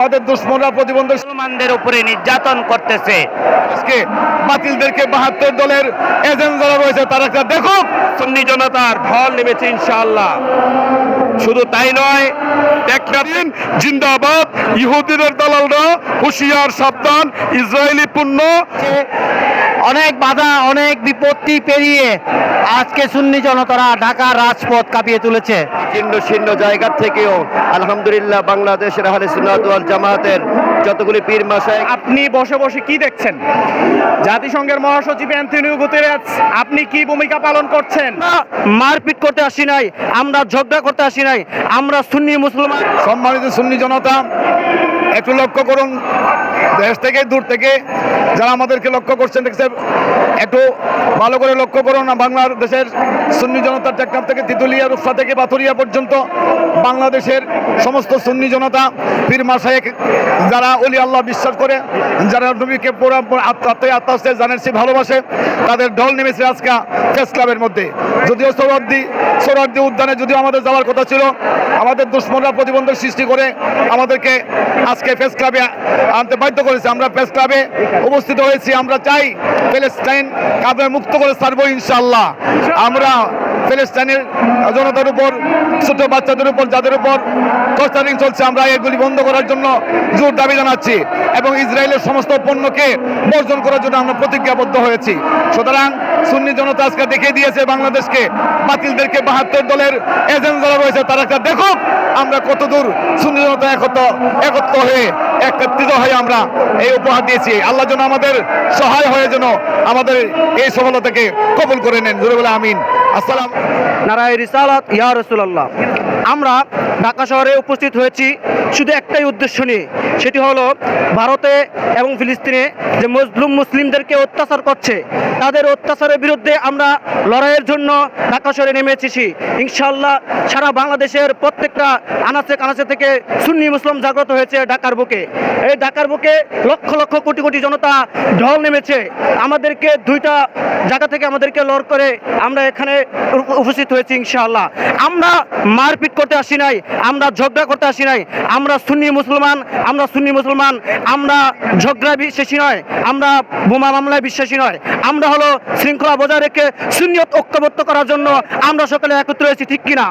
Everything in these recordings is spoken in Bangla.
আমাদের দুশ্মনরা প্রতিবন্ধক মুসলমানদের উপরে নির্যাতন করতেছে। আজকে বাতিলদেরকে বাহাত্তর দলের এজেন্ট যারা রয়েছে, তারা দেখুক, সুন্নি জনতার ঢল নেমেছে ইনশাআল্লাহ। শুধু তাই নয়, একটা দিন জিন্দাবাদ ইহুদিনের দালালরা হুশিয়ার সাবধান, ইসরায়েলি পণ্য অনেক বাধা অনেক বিপত্তি পেরিয়ে আজকে সুন্নি জনতারা ঢাকার রাজপথ কাঁপিয়ে তুলেছে। ছিন্ন ছিন্ন জায়গা থেকেও আলহামদুলিল্লাহ বাংলাদেশের আহলে সুন্নাত ওয়াল জামাতের যতগুলি পীর মাসায় আপনি বসে বসে কি দেখছেন? জাতিসংঘের মহাসচিব অ্যান্থনিও গুতেরেস আপনি কি ভূমিকা পালন করছেন? মারপিট করতে আসি নাই আমরা ঝগড়া করতে আসি নাই আমরা সুন্নি মুসলমান সম্মানিত সুন্নি জনতা একটু লক্ষ্য করুন। দেশ থেকে দূর থেকে যারা আমাদেরকে লক্ষ্য করছেন একটু ভালো করে লক্ষ্য করুন, বাংলাদেশের সুন্নি জনতার টেকনাফ থেকে তিতুলিয়া, রূপসা থেকে পাথুরিয়া পর্যন্ত বাংলাদেশের সমস্ত সুন্নি জনতা, পীর মাসায়েক যারা অলি আল্লাহ বিশ্বাস করে, যারা নবীকে পুরা আত্মাতে আত্মা হচ্ছে জানের সে ভালোবাসে, তাদের ঢল নেমেছে আজকে প্রেস ক্লাবের মধ্যে। যদিও সৌরদ্দি সৌরদ্দি উদ্যানে যদিও আমাদের যাওয়ার কথা ছিল, আমাদের দুশ্মনরা প্রতিবন্ধক সৃষ্টি করে আমাদেরকে আজকে প্রেস ক্লাবে আনতে বাধ্য করেছে। আমরা প্রেস ক্লাবে উপস্থিত হয়েছি। আমরা চাই প্যালেস্টাইন কাবে মুক্ত করে ছাড়বো ইনশাল্লাহ আমরা প্যালেস্টাইনের জনতার উপর, ছোট বাচ্চাদের উপর, যাদের উপর টর্চারিং চলছে, আমরা এগুলি বন্ধ করার জন্য জোর দাবি জানাচ্ছি এবং ইসরায়েলের সমস্ত পণ্যকে বর্জন করার জন্য আমরা প্রতিজ্ঞাবদ্ধ হয়েছি। সুতরাং সুন্নি জনতা আজকে দেখিয়ে দিয়েছে বাংলাদেশকে, বাতিলদেরকে বাহাত্তর দলের এজেন্ট যারা রয়েছে, তারা একটা দেখুক আমরা কতদূর সুন্নি জনতা একত্র একত্র হয়ে, একত্রিত হয়ে আমরা এই উপহার দিয়েছি। আল্লাহ যেন আমাদের সহায় হয়ে যেন আমাদের এই সফলতাকে কবুল করে নেন। জোরে বলে আমিন। আসসালাম নারায় রিসালাত, ইয়া রসুল্লাহ আমরা ঢাকা শহরে উপস্থিত হয়েছি শুধু একটাই উদ্দেশ্য নিয়ে। সেটি হলো ভারতে এবং ফিলিস্তিনে যে মজলুম মুসলিমদেরকে অত্যাচার করছে, তাদের অত্যাচারের বিরুদ্ধে আমরা লড়াইয়ের জন্য ঢাকা শহরে নেমে এসেছি। ইনশাল্লাহ সারা বাংলাদেশের প্রত্যেকটা আনাচে কানাচে থেকে সুন্নি মুসলিম জাগ্রত হয়েছে ঢাকার বুকে। এই ঢাকার বুকে লক্ষ লক্ষ কোটি কোটি জনতা ঢল নেমেছে। আমাদেরকে দুইটা জায়গা থেকে আমাদেরকে লড় করে আমরা এখানে উপস্থিত হয়েছি ইনশাআল্লাহ। আমরা মারপিট করতে আসি নাই, আমরা ঝগড়া করতে আসি নাই, আমরা সুন্নি মুসলমান, আমরা সুন্নি মুসলমান, আমরা ঝগড়া বিশ্বাসী নয়, আমরা বোমা মামলায় বিশ্বাসী নয়, আমরা হলো শৃঙ্খলা বজায় রেখে সুন্নিয়ত ঐক্যবদ্ধ করার জন্য আমরা সকলে একত্র হয়েছি, ঠিক কিনা?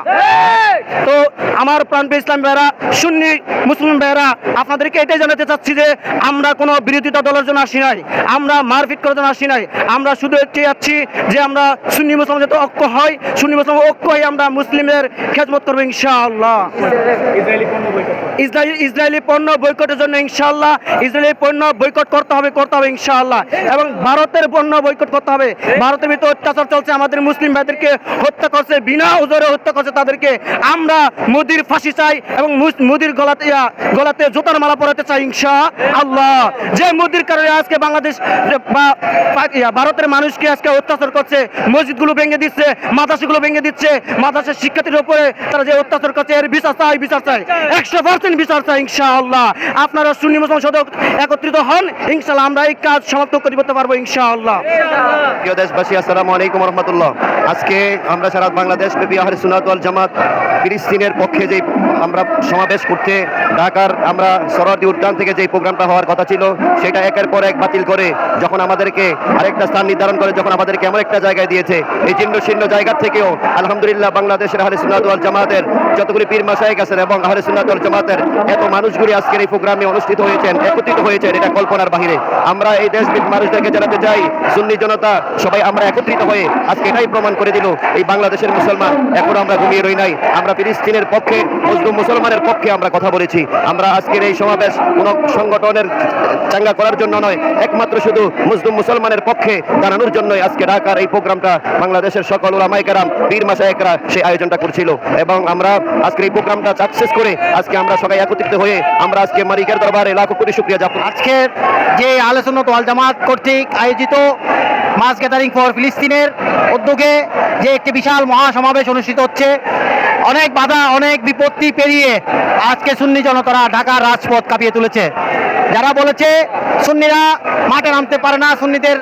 তো আমার প্রাণপ্রিয় ইসলাম ভাইরা সুন্নি মুসলিম ভাইরা আপনাদেরকে এটাই জানাতে চাচ্ছি যে আমরা কোনো বিরোধিতা দলের জন্য আসি নাই, আমরা মারপিট করার জন্য আসি নাই, আমরা শুধু যাচ্ছি যে আমরা সুন্নি মুসলমান যাতে ঐক্য হয় সুন্নি মুসলিম ঐক্য হয়ে আমরা মুসলিমের খেদমত করব ইনশাআল্লাহ। ইসরায়েলি ইসরায়েলি পণ্য বৈকটের জন্য ইনশাআল্লাহ ইসরায়েলি পণ্য বৈকট করতে হবে করতে হবে ইনশাআল্লাহ। এবং ভারতের পণ্য বৈকট করতে হবে। ভারতের ভিতরে অত্যাচার চলছে আমাদের মুসলিম ভাইদেরকে হত্যা করছে বিনা ওজরে হত্যা করছে তাদেরকে। আমরা মোদির ফাঁসি চাই এবং মোদির গলাতে গলাতে জুতার মালা পরাতে চাই ইনশা আল্লাহ যে মোদির কারণে আজকে বাংলাদেশ ভারতের মানুষকে আজকে অত্যাচার করছে মসজিদগুলো ভেঙে দিচ্ছে মাদ্রাসাগুলো ভেঙে দিচ্ছে। মাদ্রাসার শিক্ষার্থীর উপরে তারা যে অত্যাচার করছে, এর বিচার চাই বিচার চাই। একশো পার্সেন্ট বিচার চাই, ইনশাআল্লাহ। আপনারা সুন্নি মুসলমান সাথে একত্রিত হন, ইনশাআল্লাহ আমরা এই কাজ সমাপ্ত করতে পারব, ইনশাআল্লাহ। প্রিয় দেশবাসী, আসসালামু আলাইকুম রহমতুল্লাহ আজকে আমরা সারা বাংলাদেশ ব্যাপী আহলে সুন্নাত ওয়াল জামাত ফিলিস্তিনের পক্ষে যে আমরা সমাবেশ করতে, ঢাকার আমরা সরদি উদ্যান থেকে যে প্রোগ্রামটা হওয়ার কথা ছিল, সেটা একের পর এক বাতিল করে যখন আমাদেরকে আরেকটা স্থান নির্ধারণ করে, যখন আমাদেরকে এমন একটা জায়গায় দিয়েছে, এই চিহ্ন ছিন্ন জায়গা থেকেও আলহামদুলিল্লাহ বাংলাদেশের আহলে সুন্নাত জামাতের যতগুলি পীর মাসায়েক আছেন এবং আহলে সুন্নাত জামাতের এত মানুষগুলি আজকের এই প্রোগ্রামে অনুষ্ঠিত হয়েছেন, একত্রিত হয়েছেন, এটা কল্পনার বাহিরে। আমরা এই দেশবিদ মানুষদেরকে জানাতে চাই, সুন্নি জনতা, সবাই আমরা একত্রিত হয়ে আজকে এটাই প্রমাণ করে দিল, এই বাংলাদেশের মুসলমান এখন আমরা ঘুমিয়ে রই নাই। আমরা ফিলিস্তিনের পক্ষে, মুসলিম মুসলমানের পক্ষে আমরা কথা বলেছি। আমরা আজকের এই সমাবেশ কোন সংগঠনের চাঙ্গা করার জন্য নয়, একমাত্র শুধু মুসলিম মুসলমানের পক্ষে দাঁড়ানোর জন্যই আজকে ঢাকার এই প্রোগ্রামটা বাংলাদেশের সকল ওলামাইকারাম পীর মাসায়করা সেই আয়োজনটা করছিল। এবং আমরা আজকের এই প্রোগ্রামটা সাকসেস করে আজকে আমরা সবাই একত্রিত হয়ে আমরা আজকে মালিকের দরবারে লাখো কোটি শুক্রিয়া জ্ঞাপন আজকে যে আলোচনা তোয়াল জামাত কর্তৃক আয়োজিত মাস গ্যাদারিং ফর ফিলিস্তিনের উদ্যোগে যে একটি বিশাল মহাসমাবেশ অনুষ্ঠিত হচ্ছে অনেক বাধা, অনেক বিপত্তি পেরিয়ে আজকে সুন্নি জনতারা ঢাকার রাজপথ কাঁপিয়ে তুলেছে। যারা বলেছে সুন্নিরা মাঠে নামতে পারে না, সুন্নিদের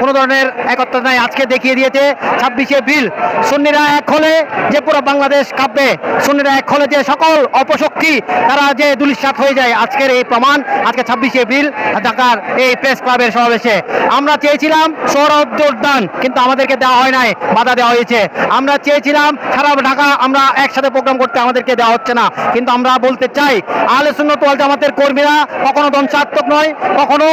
কোনো ধরনের একত্র নাই, আজকে দেখিয়ে দিয়েছে ছাব্বিশে বিল সুন্নিরা এক হলে যে পুরো বাংলাদেশ কাঁপবে, সুন্নিরা এক হলে যে সকল অপশক্তি, তারা যে দুলিশাত হয়ে যায়, আজকের এই প্রমাণ, আজকে ছাব্বিশে বিল ঢাকার এই প্রেস ক্লাবের সমাবেশে। আমরা চেয়েছিলাম সৌরভ উদ্যান, কিন্তু আমাদেরকে দেওয়া হয় নাই, বাধা দেওয়া হয়েছে। আমরা চেয়েছিলাম সারা ঢাকা, আমরা একসাথে প্রোগ্রাম করতে আমাদেরকে দেওয়া হচ্ছে না। কিন্তু আমরা বলতে চাই, আহলে সুন্নত ওয়াল জামাতের কর্মীরা কখনো ধ্বংসাত্মক নয়, কখনো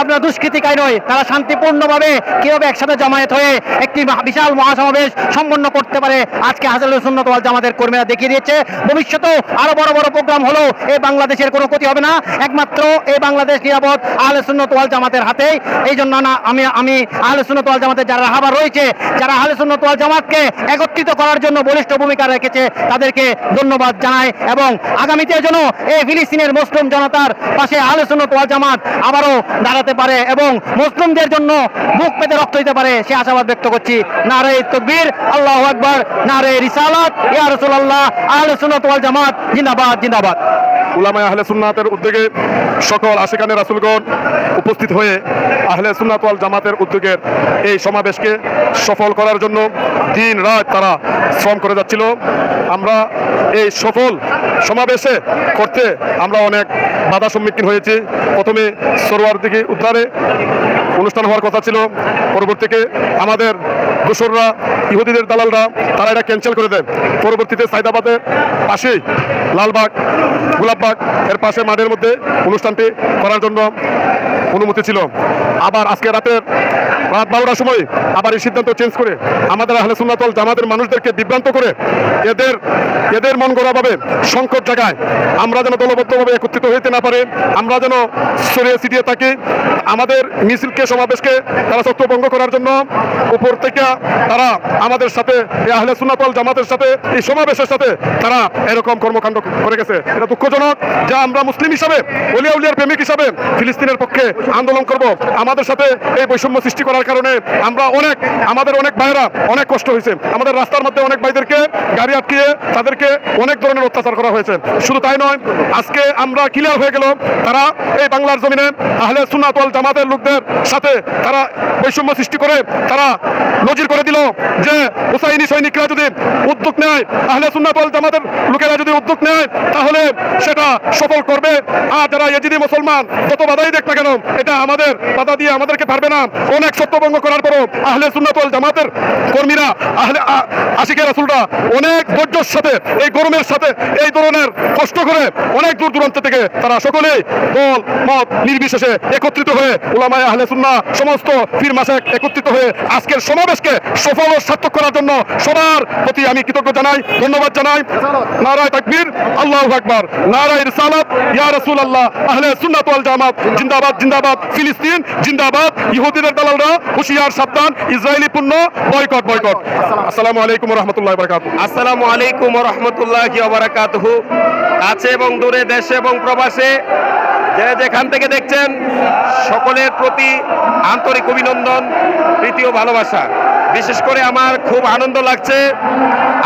আপনার দুষ্কৃতিকায় নয়। তারা শান্তিপূর্ণভাবে কীভাবে একসাথে জমায়েত হয়ে একটি বিশাল মহাসমাবেশ সম্পন্ন করতে পারে, আজকে হাজার সুন্নত ওয়াল জামাতের কর্মীরা দেখিয়ে দিয়েছে। ভবিষ্যতেও আরও বড় বড় প্রোগ্রাম হলো এই বাংলাদেশের কোনো ক্ষতি হবে না। একমাত্র এই বাংলাদেশ নিরাপদ আহলে সুন্নত ওয়াল জামাতের হাতেই। এই জন্য না, আমি আমি আহলে সুন্নত ওয়াল জামাতের যারা রাহাবার রয়েছে, যারা আহলে সুন্নত ওয়াল জামাতকে একত্রিত করার জন্য বলিষ্ঠ ভূমিকা রেখেছে তাদেরকে ধন্যবাদ জানায় এবং আগামীতে যেন এই ফিলিস্তিনের মুসলিম জনতার পাশে ওয়াল জামাত আবারও দাঁড়াতে পারে এবং মুসলিমদের জন্য বুক পেতে রক্ত দিতে পারে, সে আশাবাদ ব্যক্ত করছি। নারে তকবীর, আল্লাহু আকবার, নারে রিসালাত, ইয়া রাসূলুল্লাহ, আহলে জামাত, জিন্দাবাদ জিন্দাবাদ। উলামায় আহলে সুন্নাতের উদ্যোগে সকল আশিকানে রাসুলগণ উপস্থিত হয়ে আহলে সুন্নাত ওয়াল জামাতের উদ্যোগের এই সমাবেশকে সফল করার জন্য দিন রাত তারা শ্রম করে যাচ্ছিল। আমরা এই সফল সমাবেশে করতে আমরা অনেক বাধা সম্মুখীন হয়েছি। প্রথমে সরোয়ার দিকে উদ্ধারে অনুষ্ঠান হওয়ার কথা ছিল। পরবর্তীতে আমাদের দোসররা, ইহুদিদের দালালরা, তারা এটা ক্যান্সেল করে দেয়। পরবর্তীতে সাইদাবাদের পাশেই লালবাগ, গোলাপবাগ, এর পাশে মাঠের মধ্যে অনুষ্ঠানটি করার জন্য অনুমতি ছিল। আবার আজকে রাতের রাত বারোটার সময় আবার এই সিদ্ধান্ত চেঞ্জ করে আমাদের আহলে সুন্নাতল জামাতের মানুষদেরকে বিভ্রান্ত করে এদের এদের মন গড়াভাবে সংকট জায়গায় আমরা যেন দলবদ্ধভাবে একত্রিত হইতে না পারে, আমরা যেন সরিয়ে ছিটিয়ে থাকি, আমাদের মিছিলকে, সমাবেশকে তারা ছত্রভঙ্গ করার জন্য উপর থেকে তারা আমাদের সাথে, এই আহলে সুন্নাতল জামাতের সাথে, এই সমাবেশের সাথে তারা এরকম কর্মকাণ্ড করে গেছে। এটা দুঃখজনক যে আমরা মুসলিম হিসাবে, অলিয়া উলিয়ার প্রেমিক হিসাবে ফিলিস্তিনের পক্ষে আন্দোলন করব। আমাদের সাথে এই বৈষম্য সৃষ্টি করার কারণে আমরা অনেক, আমাদের অনেক ভাইরা অনেক কষ্ট হয়েছে। আমাদের রাস্তার মধ্যে অনেক ভাইদেরকে গাড়ি আটকিয়ে তাদেরকে অনেক ধরনের অত্যাচার করা হয়েছে। শুধু তাই নয়, আজকে আমরা ক্লিয়ার হয়ে গেল, তারা এই বাংলার জমিনে আহলে সুন্নাতল জামাতের লোকদের সাথে তারা বৈষম্য সৃষ্টি করে, তারা নজির করে দিল যে হুসাইনি সৈনিকরা যদি উদ্যোগ নেয়, আহলে সুন্নাতল জামাতের লোকেরা যদি উদ্যোগ নেয়, তাহলে সেটা সফল করবে। আর যারা এজিদি মুসলমান, যত বাধাই দেখ না কেন, এটা আমাদের বাধা দিয়ে আমাদেরকে পারবে না। অনেক সত্যভঙ্গ করার পরও আহলে সুন্নাতল জামাতের কর্মীরা, আহলে, আ- আশিকের রাসুলরা অনেক ধৈর্যের সাথে, এই গরমের সাথে, এই ধরনের কষ্ট করে অনেক দূর দূরান্ত থেকে তারা সকলেই দল, মত নির্বিশেষে একত্রিত হয়ে ওলামায় আহলে সুন্না সমস্ত ফির মাসে একত্রিত হয়ে আজকের সমাবেশকে সফল ও সার্থক করার জন্য সবার প্রতি আমি কৃতজ্ঞ জানাই, ধন্যবাদ জানাই। নারায় তাকবীর, আল্লাহ আকবার। নারায় রিসালাত, ইয়া রাসূলুল্লাহ, আহলে সুন্নাত ওয়াল জামাত, জিন্দাবাদ জিন্দাবাদ, ফিলিস্তিন, জিন্দাবাদ, ইহুদিদের দালালরা। হুঁশিয়ার, সাবধান, ইসরায়েলি পণ্য, বয়কট বয়কট। আসসালামু আলাইকুম রাহমাতুল্লাহি ওয়া আসসালামু আলাইকুম রহমতুল্লাহ বারাকাতুহু কাছে এবং দূরে দেশে এবং প্রবাসে যে যেখান থেকে দেখছেন, সকলের প্রতি আন্তরিক অভিনন্দন ও ভালোবাসা। বিশেষ করে আমার খুব আনন্দ লাগছে,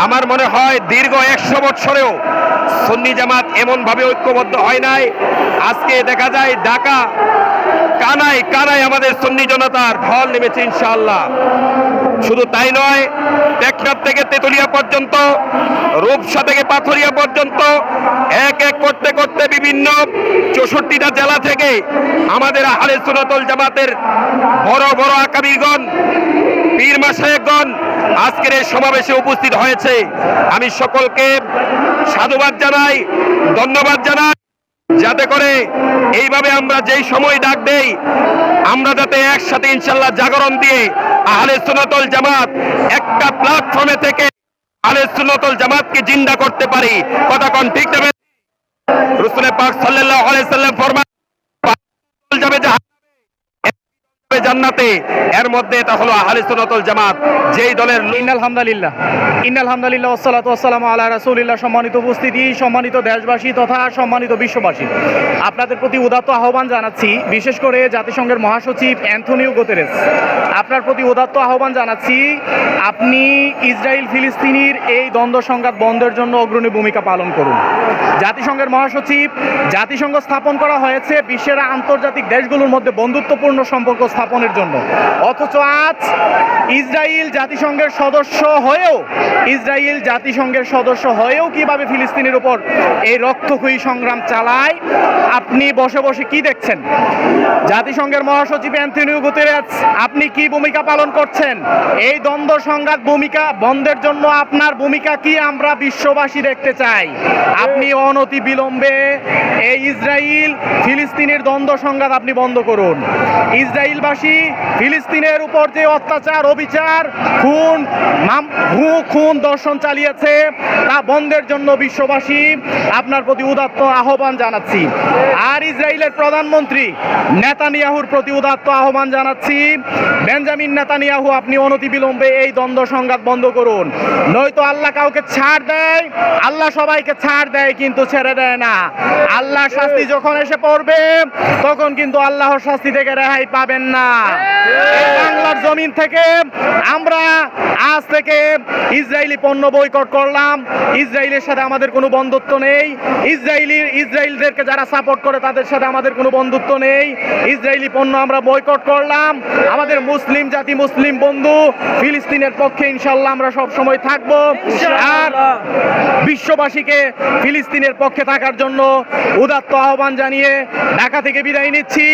আমার মনে হয় দীর্ঘ একশো বৎসরেও সন্নি জামাত এমনভাবে ঐক্যবদ্ধ হয় নাই। আজকে দেখা যায় ঢাকা কানায় কানায় আমাদের সন্নি জনতার ঢল নেমেছে ইনশাআল্লাহ। শুধু তাই নয়, টেকনাফ থেকে তেতুলিয়া পর্যন্ত, রূপসা থেকে পাথরিয়া পর্যন্ত, এক এক করতে করতে বিভিন্ন চৌষট্টিটা জেলা থেকে আমাদের আহলে সুনতল জামাতের বড় বড় আকাবিগণ পীর মাসায়েকগণ আজকের এই সমাবেশে উপস্থিত হয়েছে। আমি সকলকে সাধুবাদ জানাই, ধন্যবাদ জানাই। যাতে করে এইভাবে আমরা যেই সময় ডাক দেই, আমরা যাতে একসাথে ইনশাল্লাহ জাগরণ দিয়ে আহলে সুনাতল জামাত একটা প্ল্যাটফর্মে থেকে আহলে সুনাতল জামাতকে জিন্দা করতে পারি। কতক্ষণ ঠিক দেবে রসুলের পাক সাল্লাহ আলাই সাল্লাম ফরমান যাবে যাবে জান্নাতে। এর মধ্যে এটা হলো আহলে সুন্নাতুল জামাত, যেই দলের ইন্নাল হামদালিল্লাহ ইন্নাল হামদালিল্লাহ ওসালাতু আসসালামু আলা রাসূলিল্লাহ, সম্মানিত উপস্থিতি, সম্মানিত দেশবাসী তথা সম্মানিত বিশ্ববাসী। আপনাদের প্রতি উদাত্ত আহ্বান জানাচ্ছি, বিশেষ করে জাতিসংঘের মহাসচিব অ্যান্থনিও গোতেরেস। আপনার প্রতি উদাত্ত আহ্বান জানাচ্ছি, আপনি ইসরায়েল ফিলিস্তিনির এই দ্বন্দ্ব সংঘাত বন্ধের জন্য অগ্রণী ভূমিকা পালন করুন। জাতিসংঘের মহাসচিব, জাতিসংঘ স্থাপন করা হয়েছে বিশ্বের আন্তর্জাতিক দেশগুলোর মধ্যে বন্ধুত্বপূর্ণ সম্পর্ক স্থাপনের জন্য। অথচ আজ ইসরায়েল জাতিসংঘের সদস্য হয়েও ইসরায়েল জাতিসংঘের সদস্য হয়েও কীভাবে ফিলিস্তিনের উপর এই রক্তক্ষয়ী সংগ্রাম চালায়, আপনি বসে বসে কি দেখছেন? জাতিসংঘের মহাসচিব অ্যান্থনিও গুতেরেস, আপনি কি ভূমিকা পালন করছেন? এই দ্বন্দ্ব সংঘাত ভূমিকা, বন্ধের জন্য আপনার ভূমিকা কি আমরা বিশ্ববাসী দেখতে চাই? আপনি অনতি বিলম্বে এই ইসরায়েল ফিলিস্তিনের দ্বন্দ্ব সংঘাত আপনি বন্ধ করুন। ইসরায়েলবাসী ফিলিস্তিনের উপর যে অত্যাচার, অবিচার, খুন ভূ খুন দর্শন চালিয়েছে, তা বন্ধের জন্য বিশ্ববাসী আপনার প্রতি উদাত্ত আহ্বান জানাচ্ছি। আর ইসরায়েলের প্রধানমন্ত্রী নেতানিয়াহুর প্রতি উদাত্ত আহ্বান জানাচ্ছি। বেঞ্জামিন নেতানিয়াহু, আপনি অনতিবিলম্বে এই দ্বন্দ্ব সংঘাত বন্ধ করুন। নয়তো আল্লাহ কাউকে ছাড় দেয়, আল্লাহ সবাইকে ছাড় দেয়, কিন্তু ছেড়ে দেয় না। আল্লাহ শাস্তি যখন এসে পড়বে, তখন কিন্তু আল্লাহর শাস্তি থেকে রেহাই পাবেন না। বাংলার জমিন থেকে আমরা আজ থেকে ইসরায়েলি পণ্য বয়কট করলাম। ইসরায়েলের সাথে আমাদের কোনো বন্ধুত্ব নেই। ইসরায়েলি ইসরায়েলদেরকে যারা সাপোর্ট করে তাদের সাথে আমাদের কোনো বন্ধুত্ব নেই। ইসরায়েলি পণ্য আমরা বয়কট করলাম। আমাদের মুসলিম জাতি মুসলিম বন্ধু ফিলিস্তিনের পক্ষে ইনশাল্লাহ আমরা সব সময় থাকব। আর বিশ্ববাসীকে ফিলিস্তিনের পক্ষে থাকার জন্য উদাত্ত আহ্বান জানিয়ে ঢাকা থেকে বিদায় নিচ্ছি।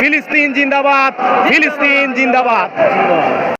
ফিলিস্তিন জিন্দাবাদ। ফিলিস্তিন জিন্দাবাদ।